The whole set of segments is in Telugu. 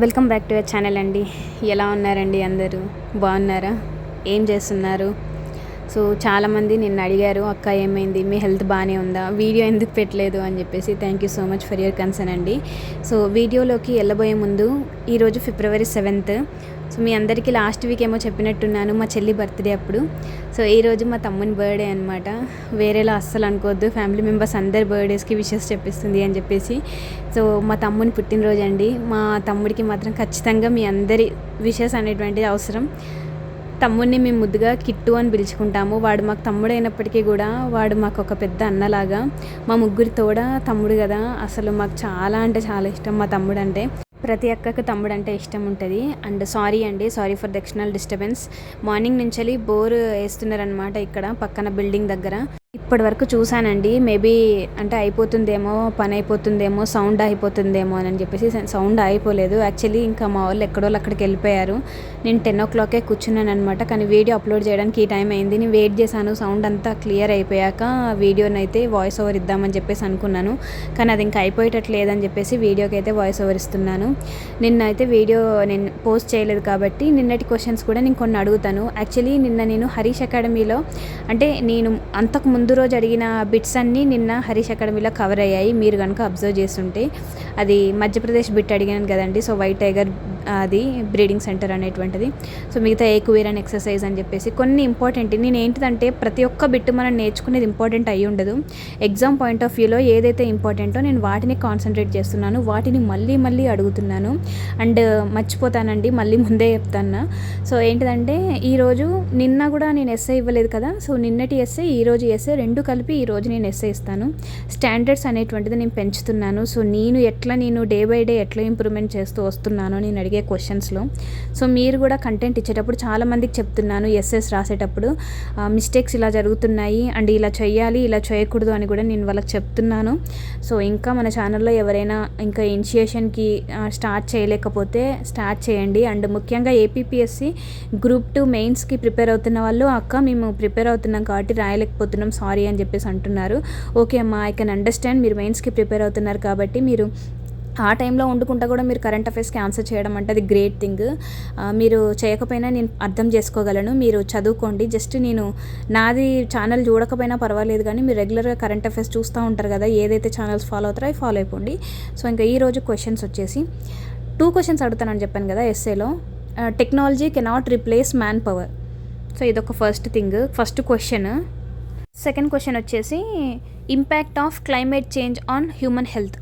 Welcome back to our channel అండి. ఎలా ఉన్నారండి అందరూ? బాగున్నారా? ఏం చేస్తున్నారు? సో చాలామంది నిన్ను అడిగారు అక్క ఏమైంది? మీ హెల్త్ బాగానే ఉందా? వీడియో ఎందుకు పెట్టలేదు? అని చెప్పేసి thank you so much for your concern అండి. సో వీడియోలోకి వెళ్ళబోయే ముందు ఈరోజు ఫిబ్రవరి సెవెంత్ సో మీ అందరికీ లాస్ట్ వీక్ ఏమో చెప్పినట్టున్నాను మా చెల్లి బర్త్డే అప్పుడు. సో ఈరోజు మా తమ్ముని బర్త్డే అనమాట వేరేలా అస్సలు అనుకోవద్దు. ఫ్యామిలీ మెంబర్స్ అందరి బర్త్డేస్కి విషెస్ చెప్పిస్తుంది అని చెప్పేసి. సో మా తమ్ముని పుట్టినరోజు అండి. మా తమ్ముడికి మాత్రం ఖచ్చితంగా మీ అందరి విషెస్ అనేటువంటిది అవసరం. తమ్ముడిని మేము ముద్దుగా కిట్టు అని పిలుచుకుంటాము. వాడు మాకు తమ్ముడు అయినప్పటికీ కూడా వాడు మాకు ఒక పెద్ద అన్నలాగా. మా ముగ్గురి తోడ తమ్ముడు కదా. అసలు మాకు చాలా అంటే చాలా ఇష్టం మా తమ్ముడు అంటే ప్రతి అక్కకు తమ్ముడు అంటే ఇష్టం ఉంటుంది అండ్ సారీ అండి sorry for the external disturbance. Morning నుంచి బోర్ వేస్తున్నారనమాట ఇక్కడ పక్కన బిల్డింగ్ దగ్గర. ఇప్పటి వరకు చూశానండి. మేబీ అంటే అయిపోతుందేమో పని అయిపోతుందేమో సౌండ్ అయిపోతుందేమో అని చెప్పేసి సౌండ్ అయిపోలేదు యాక్చువల్లీ ఇంకా మా వాళ్ళు ఎక్కడో అక్కడికి వెళ్ళిపోయారు. నేను టెన్ ఓ క్లాకే కూర్చున్నాను అనమాట కానీ వీడియో అప్లోడ్ చేయడానికి ఈ టైం అయింది. నేను వెయిట్ చేశాను. సౌండ్ అంతా క్లియర్ అయిపోయాక వీడియోని అయితే వాయిస్ ఓవర్ ఇద్దామని చెప్పేసి అనుకున్నాను. కానీ అది ఇంకా అయిపోయేటట్టు లేదని చెప్పేసి వీడియోకి అయితే వాయిస్ ఓవర్ ఇస్తున్నాను. నిన్న అయితే వీడియో నేను పోస్ట్ చేయలేదు కాబట్టి నిన్నటి క్వశ్చన్స్ కూడా నేను కొన్ని అడుగుతాను. యాక్చువల్లీ నిన్న నేను హరీష్ అకాడమీలో అంటే నేను అంతకు ముందు రోజు అడిగిన బిట్స్ అన్నీ నిన్న హరీష్ అకాడమీలో కవర్ అయ్యాయి. మీరు కనుక అబ్జర్వ్ చేస్తుంటే అది మధ్యప్రదేశ్ బిట్ అడిగాను కదండి సో వైట్ టైగర్ అది బ్రీడింగ్ సెంటర్ అనేటువంటిది. సో మిగతా ఏకువేర్ అండ్ ఎక్సర్సైజ్ అని చెప్పేసి కొన్ని ఇంపార్టెంట్ నేను ఏంటిదంటే ప్రతి ఒక్క బిట్ మనం నేర్చుకునేది ఇంపార్టెంట్ అయి ఉండదు. ఎగ్జామ్ పాయింట్ ఆఫ్ వ్యూలో ఏదైతే ఇంపార్టెంటో నేను వాటిని కాన్సన్ట్రేట్ చేస్తున్నాను వాటిని మళ్ళీ మళ్ళీ అడుగుతున్నాను. అండ్ మర్చిపోతానండి మళ్ళీ ముందే చెప్తాను సో ఏంటిదంటే ఈరోజు నిన్న కూడా నేను ఎస్ఏ ఇవ్వలేదు కదా సో నిన్నటి ఎస్ఏ ఈరోజు ఎస్ఏ రెండు కలిపి ఈరోజు నేను ఎస్ఏ ఇస్తాను. స్టాండర్డ్స్ అనేటువంటిది నేను పెంచుతున్నాను. సో నేను ఎట్లా నేను డే బై డే ఎట్లా ఇంప్రూవ్మెంట్ చేస్తూ వస్తున్నానో నేను అడిగే క్వశ్చన్స్లో. సో మీరు కూడా కంటెంట్ ఇచ్చేటప్పుడు చాలామందికి చెప్తున్నాను ఎస్ఎస్ రాసేటప్పుడు. మిస్టేక్స్ ఇలా జరుగుతున్నాయి అండ్ ఇలా చేయాలి ఇలా చేయకూడదు అని కూడా నేను వాళ్ళకి చెప్తున్నాను. సో ఇంకా మన ఛానల్లో ఎవరైనా ఇంకా ఇనిషియేషన్కి స్టార్ట్ చేయలేకపోతే స్టార్ట్ చేయండి. అండ్ ముఖ్యంగా ఏపీపీఎస్సి గ్రూప్ టూ మెయిన్స్కి ప్రిపేర్ అవుతున్న వాళ్ళు అక్క మేము ప్రిపేర్ అవుతున్నాం కాబట్టి రాయలేకపోతున్నాం సారీ అని చెప్పేసి అంటున్నారు. ఓకే అమ్మా ఐ కెన్ అండర్స్టాండ్ మీరు మెయిన్స్కి ప్రిపేర్ అవుతున్నారు కాబట్టి మీరు ఆ టైంలో వండుకుంటా కూడా మీరు కరెంట్ అఫైర్స్కి ఆన్సర్ చేయడం అంటే అది గ్రేట్ థింగ్. మీరు చేయకపోయినా నేను అర్థం చేసుకోగలను. మీరు చదువుకోండి. జస్ట్ నేను నాది ఛానల్ చూడకపోయినా పర్వాలేదు కానీ మీరు రెగ్యులర్గా కరెంట్ అఫైర్స్ చూస్తూ ఉంటారు కదా ఏదైతే ఛానల్స్ ఫాలో అవుతారో అవి ఫాలో అయిపోండి. సో ఇంకా ఈరోజు క్వశ్చన్స్ వచ్చేసి టూ క్వశ్చన్స్ అడుగుతానని చెప్పాను కదా ఎస్ఏలో technology cannot replace man power so ఇదొక first thing first question second question వచ్చేసి impact of climate change on human health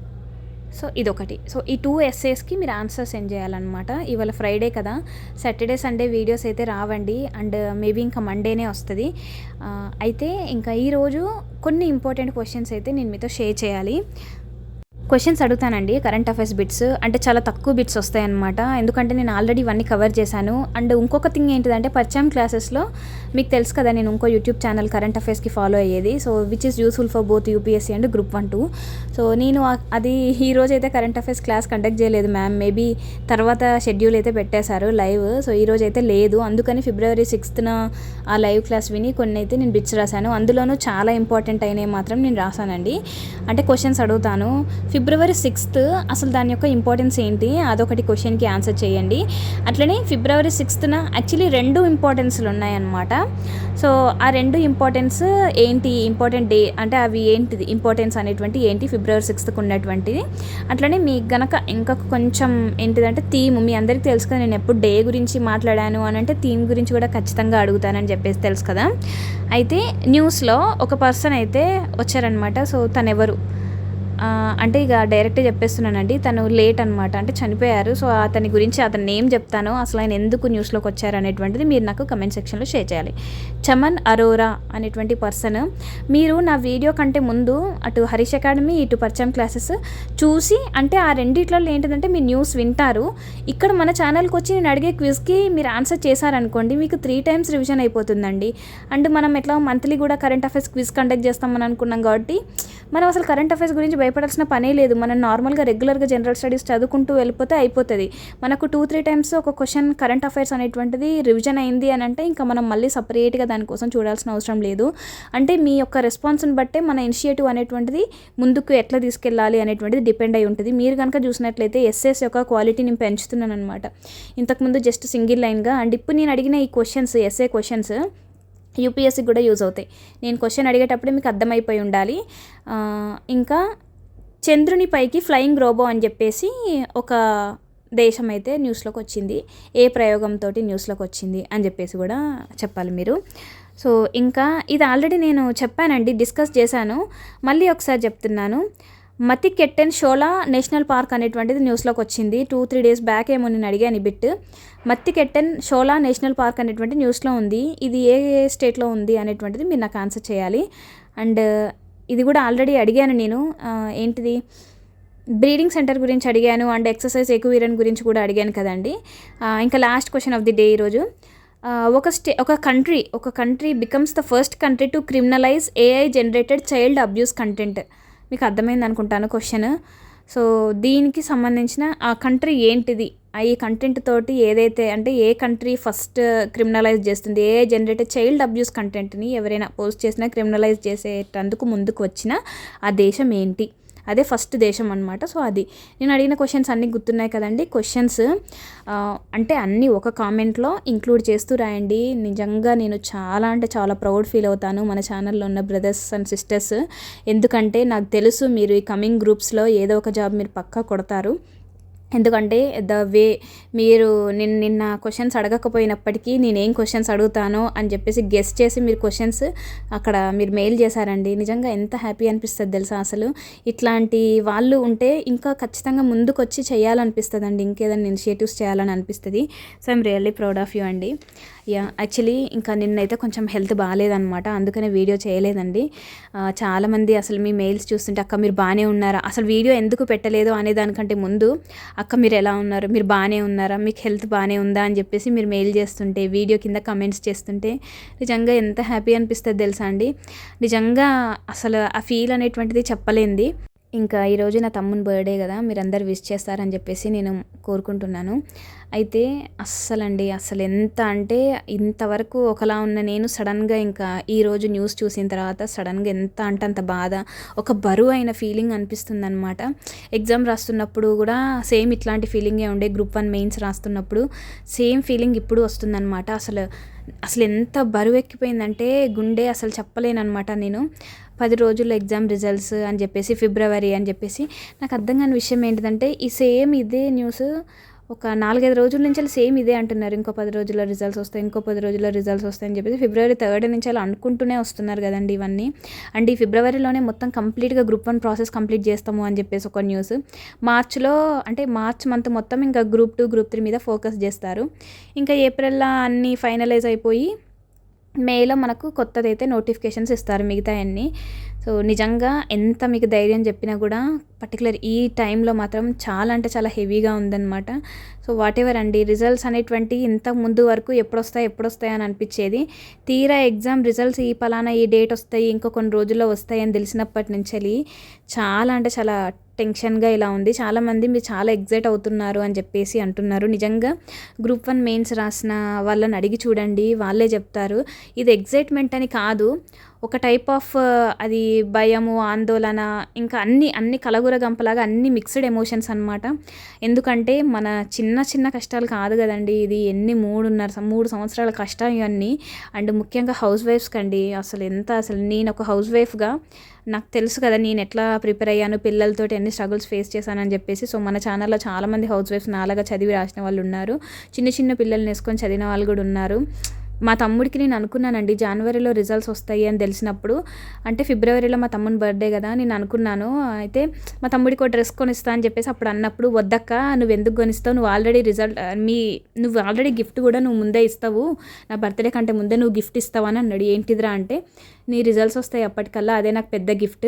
so ఇదొకటి. సో ఈ టూ ఎస్ఏస్కి మీరు ఆన్సర్ సెండ్ చేయాలన్నమాట. ఇవాళ ఫ్రైడే కదా. సాటర్డే సండే వీడియోస్ అయితే రావండి. అండ్ uh, మేబీ ఇంకా మండేనే వస్తుంది. Uh, అయితే ఇంకా ఈరోజు కొన్ని ఇంపార్టెంట్ క్వశ్చన్స్ అయితే నేను మీతో షేర్ చేయాలి. క్వశ్చన్స్ అడుగుతానండి కరెంట్ అఫైర్స్ బిట్స్ అంటే చాలా తక్కువ బిట్స్ వస్తాయి అనమాట ఎందుకంటే నేను ఆల్రెడీ ఇవన్నీ కవర్ చేశాను. అండ్ ఇంకొక థింగ్ ఏంటిదంటే పరిచయం క్లాసెస్లో మీకు తెలుసు కదా నేను ఇంకో యూట్యూబ్ ఛానల్ కరెంట్ అఫైర్స్కి ఫాలో అయ్యేది. So which is useful for both UPSC and group one two so నేను అది ఈ రోజు అయితే కరెంట్ అఫైర్స్ క్లాస్ కండక్ట్ చేయలేదు మ్యామ్ మేబీ తర్వాత షెడ్యూల్ అయితే పెట్టేశారు లైవ్ సో ఈ రోజు అయితే లేదు. అందుకని ఫిబ్రవరి సిక్స్త్న ఆ లైవ్ క్లాస్ విని కొన్ని అయితే నేను బిట్స్ రాశాను. అందులోనూ చాలా ఇంపార్టెంట్ అయినవి మాత్రం నేను రాశానండి. అంటే క్వశ్చన్స్ అడుగుతాను. ఫిబ్రవరి సిక్స్త్ అసలు దాని యొక్క ఇంపార్టెన్స్ ఏంటి? అదొకటి క్వశ్చన్కి ఆన్సర్ చేయండి. అట్లనే ఫిబ్రవరి సిక్స్త్న యాక్చువల్లీ రెండు ఇంపార్టెన్స్లు ఉన్నాయన్నమాట. సో ఆ రెండు ఇంపార్టెన్స్ ఏంటి? ఇంపార్టెంట్ డే అంటే అవి ఏంటిది? ఇంపార్టెన్స్ అనేటువంటి ఏంటి? ఫిబ్రవరి సిక్స్త్కి ఉన్నటువంటిది. అట్లనే మీకు గనక ఇంకా కొంచెం ఏంటిదంటే థీమ్ మీ అందరికీ తెలుసు కదా నేను ఎప్పుడు డే గురించి మాట్లాడాను అని అంటే థీమ్ గురించి కూడా ఖచ్చితంగా అడుగుతానని చెప్పేసి తెలుసు కదా. అయితే న్యూస్లో ఒక పర్సన్ అయితే వచ్చారనమాట సో తను ఎవరు అంటే ఇక డైరెక్ట్ చెప్పేస్తున్నానండి. తను లేట్ అనమాట అంటే చనిపోయారు. సో అతని గురించి అతని నేమ్ చెప్తాను. అసలు ఆయన ఎందుకు న్యూస్లోకి వచ్చారు అనేటువంటిది మీరు నాకు కమెంట్ సెక్షన్లో షేర్ చేయాలి. చమన్ అరోరా అనేటువంటి పర్సన్ మీరు నా వీడియో కంటే ముందు అటు హరీష్ అకాడమీ ఇటు పరిచయం క్లాసెస్ చూసి అంటే ఆ రెండిట్లలో ఏంటిదంటే మీరు న్యూస్ వింటారు. ఇక్కడ మన ఛానల్కి వచ్చి నేను అడిగే క్విజ్కి మీరు ఆన్సర్ చేశారనుకోండి మీకు త్రీ టైమ్స్ రివిజన్ అయిపోతుందండి. అండ్ మనం ఎట్లా మంత్లీ కూడా కరెంట్ అఫైర్స్ క్విజ్ కండక్ట్ చేస్తామని అనుకున్నాం కాబట్టి మనం అసలు కరెంట్ అఫైర్స్ గురించి భయపడాల్సిన పనే లేదు. మనం నార్మల్గా రెగ్యులర్గా జనరల్ స్టడీస్ చదువుకుంటూ వెళ్ళిపోతే అయిపోతుంది. మనకు టూ త్రీ టైమ్స్ ఒక క్వశ్చన్ కరెంట్ అఫైర్స్ అనేటువంటిది రివిజన్ అయింది అని అంటే ఇంకా మనం మళ్ళీ సపరేట్గా దానికోసం చూడాల్సిన అవసరం లేదు. అంటే మీ యొక్క రెస్పాన్స్ని బట్టే మన ఇనిషియేటివ్ అనేటువంటిది ముందుకు ఎట్లా తీసుకెళ్ళాలి అనేటువంటిది డిపెండ్ అయి ఉంటుంది. మీరు కనుక చూసినట్లయితే ఎస్ఎస్ యొక్క క్వాలిటీ నేను పెంచుతున్నాను అనమాట ఇంతకుముందు జస్ట్ సింగిల్ లైన్గా అండ్ ఇప్పుడు నేను అడిగిన ఈ క్వశ్చన్స్ ఎస్ఏ క్వశ్చన్స్ యూపీఎస్సీకి కూడా యూజ్ అవుతాయి. నేను క్వశ్చన్ అడిగేటప్పుడే మీకు అర్థమైపోయి ఉండాలి. ఇంకా చంద్రుని పైకి ఫ్లయింగ్ రోబో అని చెప్పేసి ఒక దేశం అయితే న్యూస్లోకి వచ్చింది ఏ ప్రయోగంతో న్యూస్లోకి వచ్చింది అని చెప్పేసి కూడా చెప్పాలి మీరు. సో ఇంకా ఇది ఆల్రెడీ నేను చెప్పానండి డిస్కస్ చేశాను. మళ్ళీ ఒకసారి చెప్తున్నాను. మతి కెట్టెన్ షోలా నేషనల్ పార్క్ అనేటువంటిది న్యూస్లోకి వచ్చింది టూ త్రీ డేస్ బ్యాక్ ఏమో నేను అడిగాను ఈ బిట్ మత్తి కెట్టెన్ షోలా నేషనల్ పార్క్ అనేటువంటి న్యూస్లో ఉంది. ఇది ఏ స్టేట్లో ఉంది అనేటువంటిది మీరు నాకు ఆన్సర్ చేయాలి. అండ్ ఇది కూడా ఆల్రెడీ అడిగాను నేను. ఏంటిది? బ్రీడింగ్ సెంటర్ గురించి అడిగాను అండ్ ఎక్సర్సైజ్ ఎక్విరన్ గురించి కూడా అడిగాను కదండి. ఇంకా last question of the day ఈరోజు. ఒక స్టే ఒక కంట్రీ ఒక country becomes the first country to criminalize AI generated child abuse content మీకు అర్థమైంది అనుకుంటాను క్వశ్చన్ సో దీనికి సంబంధించిన ఆ కంట్రీ ఏంటిది? ఈ కంటెంట్ తోటి ఏదైతే అంటే ఏ కంట్రీ ఫస్ట్ క్రిమినలైజ్ చేస్తుంది ఏ జనరేటర్ చైల్డ్ అబ్యూస్ కంటెంట్ని ఎవరైనా పోస్ట్ చేసినా క్రిమినలైజ్ చేసేటందుకు ముందుకు వచ్చిన ఆ దేశం ఏంటి? అదే ఫస్ట్ దేశం అనమాట సో అది. నేను అడిగిన క్వశ్చన్స్ అన్నీ గుర్తున్నాయి కదండి. క్వశ్చన్స్ అంటే అన్నీ ఒక కామెంట్లో ఇంక్లూడ్ చేస్తూ రాయండి. నిజంగా నేను చాలా అంటే చాలా ప్రౌడ్ ఫీల్ అవుతాను మన ఛానల్లో ఉన్న బ్రదర్స్ అండ్ సిస్టర్స్ ఎందుకంటే నాకు తెలుసు మీరు ఈ కమింగ్ గ్రూప్స్లో ఏదో ఒక జాబ్ మీరు పక్కా కొడతారు. ఎందుకంటే ద వే మీరు నిన్న నిన్న క్వశ్చన్స్ అడగకపోయినప్పటికీ నేనేం క్వశ్చన్స్ అడుగుతానో అని చెప్పేసి గెస్ట్ చేసి మీరు క్వశ్చన్స్ అక్కడ మీరు మెయిల్ చేశారండి. నిజంగా ఎంత హ్యాపీ అనిపిస్తుంది తెలుసా అసలు? ఇట్లాంటి వాళ్ళు ఉంటే ఇంకా ఖచ్చితంగా ముందుకు వచ్చి చేయాలనిపిస్తుంది అండి ఇంకేదైనా ఇనిషియేటివ్స్ చేయాలని అనిపిస్తుంది. So I'm really proud of you అండి. యాక్చువల్లీ ఇంకా నిన్నైతే కొంచెం హెల్త్ బాగాలేదనమాట అందుకనే వీడియో చేయలేదండి. చాలామంది అసలు మీ మెయిల్స్ చూస్తుంటే అక్క మీరు బాగానే ఉన్నారా? అసలు వీడియో ఎందుకు పెట్టలేదు? అనే దానికంటే ముందు అక్క మీరు ఎలా ఉన్నారు? మీరు బాగానే ఉన్నారా? మీకు హెల్త్ బాగానే ఉందా? అని చెప్పేసి మీరు మెయిల్ చేస్తుంటే వీడియో కింద కమెంట్స్ చేస్తుంటే నిజంగా ఎంత హ్యాపీ అనిపిస్తుంది తెలుసా అండి? నిజంగా అసలు ఆ ఫీల్ అనేటువంటిది చెప్పలేంది. ఇంకా ఈరోజు నా తమ్ముని బర్త్డే కదా మీరందరూ విష్ చేస్తారని చెప్పేసి నేను కోరుకుంటున్నాను. అయితే అస్సలండి అసలు ఎంత అంటే ఇంతవరకు ఒకలా ఉన్న నేను సడన్గా ఇంకా ఈరోజు న్యూస్ చూసిన తర్వాత సడన్గా ఎంత అంటే అంత బాధ ఒక బరువు అయిన ఫీలింగ్ అనిపిస్తుంది అనమాట ఎగ్జామ్ రాస్తున్నప్పుడు కూడా సేమ్ ఇట్లాంటి ఫీలింగే ఉండే గ్రూప్ వన్ మెయిన్స్ రాస్తున్నప్పుడు సేమ్ ఫీలింగ్ ఇప్పుడు వస్తుందన్నమాట. అసలు అసలు ఎంత బరువు ఎక్కిపోయిందంటే గుండె అసలు చెప్పలేనమాట నేను. పది రోజుల్లో ఎగ్జామ్ రిజల్ట్స్ అని చెప్పేసి ఫిబ్రవరి అని చెప్పేసి. నాకు అర్థం కాని విషయం ఏంటిదంటే ఈ సేమ్ ఇదే న్యూస్ ఒక నాలుగైదు రోజుల నుంచి సేమ్ ఇదే అంటున్నారు. ఇంకో పది రోజుల రిజల్ట్స్ వస్తాయి ఇంకో పది రోజుల రిజల్ట్స్ వస్తాయని చెప్పేసి ఫిబ్రవరి థర్డ్ నుంచి అలా అనుకుంటూనే వస్తున్నారు కదండి ఇవన్నీ. అండ్ ఈ ఫిబ్రవరిలోనే మొత్తం కంప్లీట్గా గ్రూప్ వన్ ప్రాసెస్ కంప్లీట్ చేస్తాము అని చెప్పేసి ఒక న్యూస్. మార్చ్లో అంటే మార్చ్ మంత్ మొత్తం ఇంకా గ్రూప్ టూ గ్రూప్ త్రీ మీద ఫోకస్ చేస్తారు. ఇంకా ఏప్రిల్లో అన్నీ ఫైనలైజ్ అయిపోయి మేలో మనకు కొత్తదైతే నోటిఫికేషన్స్ ఇస్తారు మిగతా అన్నీ సో నిజంగా ఎంత మీకు ధైర్యం చెప్పినా కూడా పర్టికులర్ ఈ టైంలో మాత్రం చాలా అంటే చాలా హెవీగా ఉందన్నమాట. సో వాట్ ఎవర్ అండి రిజల్ట్స్ అనేటువంటి ఇంత ముందు వరకు ఎప్పుడొస్తాయి ఎప్పుడొస్తాయి అని అనిపించేది. తీరా ఎగ్జామ్ రిజల్ట్స్ ఈ పలానా ఈ డేట్ వస్తాయి ఇంకో కొన్ని రోజుల్లో వస్తాయి అని తెలిసినప్పటి నుంచి చాలా అంటే చాలా టెన్షన్గా ఇలా ఉంది. చాలామంది మీరు చాలా ఎగ్జైట్ అవుతున్నారు అని చెప్పేసి అంటున్నారు. నిజంగా గ్రూప్ వన్ మెయిన్స్ రాసిన వాళ్ళని అడిగి చూడండి వాళ్ళే చెప్తారు. ఇది ఎగ్జైట్మెంట్ అని కాదు. ఒక టైప్ ఆఫ్ uh, అది భయము ఆందోళన ఇంకా అన్ని అన్ని కలగుర గంపలాగా అన్ని మిక్స్డ్ ఎమోషన్స్ అనమాట ఎందుకంటే మన చిన్న చిన్న కష్టాలు కాదు కదండి. ఇది ఎన్ని మూడున్నర మూడు సంవత్సరాల కష్టం ఇవన్నీ. అండ్ ముఖ్యంగా హౌస్ వైఫ్స్కి అండి అసలు ఎంత అసలు నేను ఒక హౌస్ వైఫ్గా నాకు తెలుసు కదా నేను ఎట్లా ప్రిపేర్ అయ్యాను పిల్లలతో ఎన్ని స్ట్రగుల్స్ ఫేస్ చేశానని చెప్పేసి. సో మన ఛానల్లో చాలామంది హౌస్ వైఫ్స్ నాలాగా చదివి రాసిన వాళ్ళు ఉన్నారు. చిన్న చిన్న పిల్లల్ని వేసుకొని చదివిన వాళ్ళు కూడా ఉన్నారు. మా తమ్ముడికి నేను అనుకున్నానండి జనవరిలో రిజల్ట్స్ వస్తాయి అని తెలిసినప్పుడు. అంటే ఫిబ్రవరిలో మా తమ్ముని బర్త్డే కదా నేను అనుకున్నాను. అయితే మా తమ్ముడికి ఒక డ్రెస్ కొనిస్తా అని చెప్పేసి అప్పుడు అన్నప్పుడు వద్దక్క నువ్వు ఎందుకు కొనిస్తావు? నువ్వు ఆల్రెడీ రిజల్ట్ మీ నువ్వు ఆల్రెడీ గిఫ్ట్ కూడా నువ్వు ముందే ఇస్తావు. నా బర్త్డే కంటే ముందే నువ్వు గిఫ్ట్ ఇస్తావు అని అన్నాడు. ఏంటిదిరా అంటే నీ రిజల్ట్స్ వస్తాయి అప్పటికల్లా అదే నాకు పెద్ద గిఫ్ట్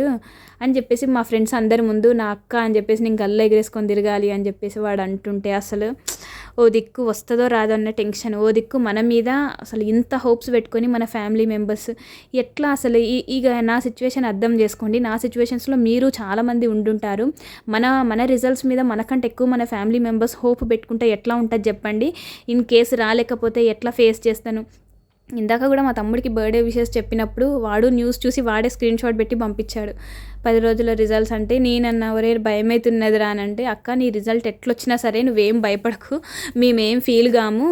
అని చెప్పేసి మా ఫ్రెండ్స్ అందరి ముందు నా అక్క అని చెప్పేసి నేను గల్ల ఎగరేసుకొని తిరగాలి అని చెప్పేసి వాడు అంటుంటే అసలు ఓ దిక్కు వస్తుందో రాదో అన్న టెన్షన్ ఓ దిక్కు మన మీద అసలు ఇంత హోప్స్ పెట్టుకొని మన ఫ్యామిలీ మెంబర్స్ ఎట్లా అసలు ఈ ఇక నా సిచ్యువేషన్ అర్థం చేసుకోండి. నా సిచ్యువేషన్స్లో మీరు చాలామంది ఉండుంటారు. మన మన రిజల్ట్స్ మీద మనకంటే ఎక్కువ మన ఫ్యామిలీ మెంబర్స్ హోప్ పెట్టుకుంటే ఎట్లా ఉంటుంది చెప్పండి. ఇన్ కేసు రాలేకపోతే ఎట్లా ఫేస్ చేస్తాను? ఇందాక కూడా మా తమ్ముడికి బర్త్డే విషెస్ చెప్పినప్పుడు వాడు న్యూస్ చూసి వాడే స్క్రీన్ షాట్ పెట్టి పంపించాడు. పది రోజుల రిజల్ట్స్ అంటే నేనన్నా ఒరే భయం అవుతున్నదిరా అక్క నీ రిజల్ట్ ఎట్లొచ్చినా సరే నువ్వేం భయపడకు మేమేం ఫీల్ కాము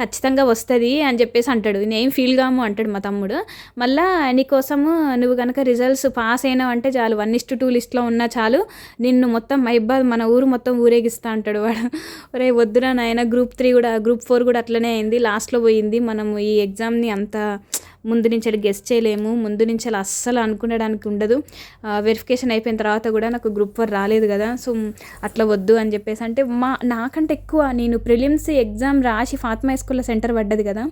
ఖచ్చితంగా వస్తుంది అని చెప్పేసి అంటాడు. నేనేం ఫీల్ కాము అంటాడు మా తమ్ముడు. మళ్ళా నీకోసము నువ్వు కనుక రిజల్ట్స్ పాస్ అయినావు అంటే చాలు వన్ ఇస్ట్ టూ లిస్ట్లో ఉన్నా చాలు నిన్ను మొత్తం మైబాద్ మన ఊరు మొత్తం ఊరేగిస్తా అంటాడు వాడు. ఒరే వద్దురా నాయన గ్రూప్ త్రీ కూడా గ్రూప్ ఫోర్ కూడా అట్లనే అయింది లాస్ట్లో పోయింది మనము ఈ ఎగ్జామ్ని అంత ముందు నుంచి వెళ్ళి గెస్ట్ చేయలేము ముందు నుంచి అలా అస్సలు అనుకునేడానికి ఉండదు. వెరిఫికేషన్ అయిపోయిన తర్వాత కూడా నాకు గ్రూప్ వర్ రాలేదు కదా సో అట్లా వద్దు అని చెప్పేసి. అంటే మా నాకంటే ఎక్కువ నేను ప్రిలిమ్స్ ఎగ్జామ్ రాసి ఫాత్మా స్కూల్లో సెంటర్ పడ్డది కదా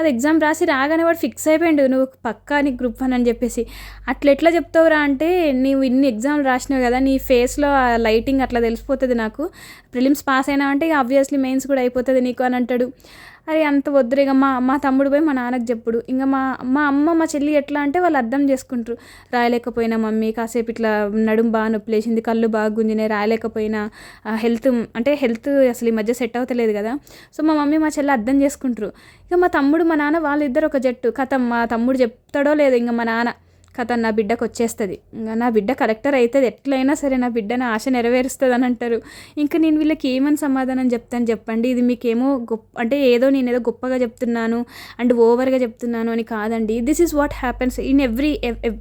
అది ఎగ్జామ్ రాసి రాగానే వాడు ఫిక్స్ అయిపోయాడు నువ్వు పక్కా నీ గ్రూప్ వన్ అని చెప్పేసి. అట్లా ఎట్లా చెప్తావురా అంటే నీవు ఇన్ని ఎగ్జామ్ రాసినావు కదా నీ ఫేస్లో ఆ లైటింగ్ అట్లా తెలిసిపోతుంది నాకు. ప్రిలిమ్స్ పాస్ అయినా అంటే ఆబ్వియస్లీ మెయిన్స్ కూడా అయిపోతుంది నీకు అని అంటాడు. అరే అంత వద్దురు ఇక మా మా తమ్ముడు పోయి మా నాన్నకు చెప్పుడు. ఇంకా మా మా అమ్మ మా చెల్లి ఎట్లా అంటే వాళ్ళు అర్థం చేసుకుంటారు. రాయలేకపోయినా మమ్మీ కాసేపు ఇట్లా నడుము బాగా నొప్పిలేసింది కళ్ళు బాగా గుంజినాయి రాయలేకపోయినా హెల్త్ అంటే హెల్త్ అసలు ఈ మధ్య సెట్ అవుతలేదు కదా. సో మా మమ్మీ మా చెల్లి అర్థం చేసుకుంటారు. ఇక మా తమ్ముడు మా నాన్న వాళ్ళిద్దరు ఒక జట్టు. కథ మా తమ్ముడు చెప్తాడో లేదో ఇంకా మా నాన్న కథ నా బిడ్డకు వచ్చేస్తుంది. ఇంకా నా బిడ్డ కలెక్టర్ అవుతుంది ఎట్లయినా సరే నా బిడ్డ నా ఆశ నెరవేరుస్తుంది అని అంటారు. ఇంకా నేను వీళ్ళకి ఏమని సమాధానం చెప్తాను చెప్పండి. ఇది మీకేమో గొప్ప అంటే ఏదో నేను ఏదో గొప్పగా చెప్తున్నాను అండ్ ఓవర్గా చెప్తున్నాను అని కాదండి. This is what happens in every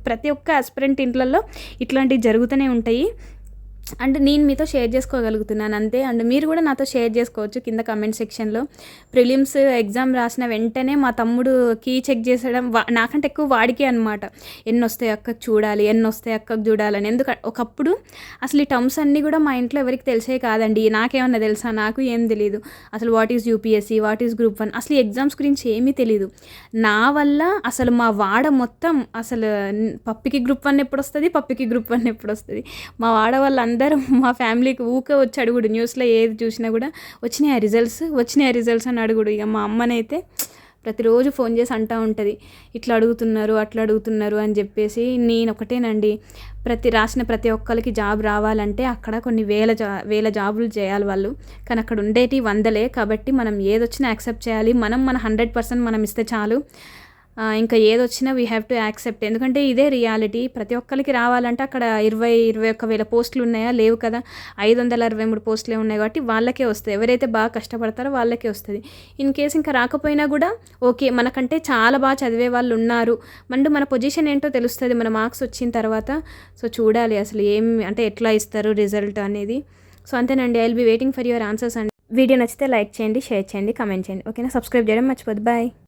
ప్రతి ఒక్క ఆస్పిరెంట్ ఇంట్లలో ఇట్లాంటివి జరుగుతూనే ఉంటాయి. అండ్ నేను మీతో షేర్ చేసుకోగలుగుతున్నాను అంతే. అండ్ మీరు కూడా నాతో షేర్ చేసుకోవచ్చు కింద కమెంట్ సెక్షన్లో ప్రిలిమ్స్ ఎగ్జామ్ రాసిన వెంటనే మా తమ్ముడు కీ చెక్ చేసడం నాకంటే ఎక్కువ వాడికే అనమాట ఎన్ని వస్తాయి అక్కకు చూడాలి ఎన్ని వస్తాయి అక్కకు చూడాలని. ఎందుకంటే ఒకప్పుడు అసలు ఈ టర్మ్స్ అన్నీ కూడా మా ఇంట్లో ఎవరికి తెలిసే కాదండి. నాకేమన్నా తెలుసా? నాకు ఏం తెలియదు అసలు what is UPSC what is group one అసలు ఎగ్జామ్స్ గురించి ఏమీ తెలియదు నా వల్ల అసలు మా వాడ మొత్తం అసలు పప్పికి గ్రూప్ వన్ ఎప్పుడు వస్తుంది పప్పికి గ్రూప్ వన్ ఎప్పుడు వస్తుంది మా వాడ వాళ్ళ అందరం మా ఫ్యామిలీకి ఊకే వచ్చి అడుగుడు. న్యూస్లో ఏది చూసినా కూడా వచ్చినాయి రిజల్ట్స్? వచ్చినాయి రిజల్ట్స్ అని అడుగుడు. ఇక మా అమ్మనైతే ప్రతిరోజు ఫోన్ చేసి అంటూ ఉంటుంది. ఇట్లా అడుగుతున్నారు అట్లా అడుగుతున్నారు అని చెప్పేసి నేను ఒకటేనండి. ప్రతి రాసిన ప్రతి ఒక్కరికి జాబ్ రావాలంటే అక్కడ కొన్ని వేల జా వేల జాబులు చేయాలి వాళ్ళు. కానీ అక్కడ ఉండేటి వందలే. కాబట్టి మనం ఏదొచ్చినా యాక్సెప్ట్ చేయాలి. మనం మన హండ్రెడ్ పర్సెంట్ మనం ఇస్తే చాలు. ఇంకా ఏదొచ్చినా వీ హ్యావ్ టు యాక్సెప్ట్ ఎందుకంటే ఇదే రియాలిటీ ప్రతి ఒక్కరికి రావాలంటే అక్కడ ఇరవై ఇరవై ఒక్క వేల పోస్టులు ఉన్నాయా? లేవు కదా. ఐదు వందల అరవై మూడు పోస్టులే ఉన్నాయి కాబట్టి వాళ్ళకే వస్తాయి ఎవరైతే బాగా కష్టపడతారో వాళ్ళకే వస్తుంది. ఇన్ కేస్ ఇంకా రాకపోయినా కూడా ఓకే మనకంటే చాలా బాగా చదివే వాళ్ళు ఉన్నారు. మండు మన పొజిషన్ ఏంటో తెలుస్తుంది. మన మార్క్స్ వచ్చిన తర్వాత. సో చూడాలి అసలు ఏం అంటే ఎట్లా ఇస్తారు రిజల్ట్ అనేది. సో అంతేనండి. I will be waiting for your answers అండి వీడియో నచ్చితే లైక్ చేయండి షేర్ చేయండి కమెంట్ చేయండి. ఓకేనా సబ్స్క్రైబ్ చేయడం మర్చిపోద్దు బాయ్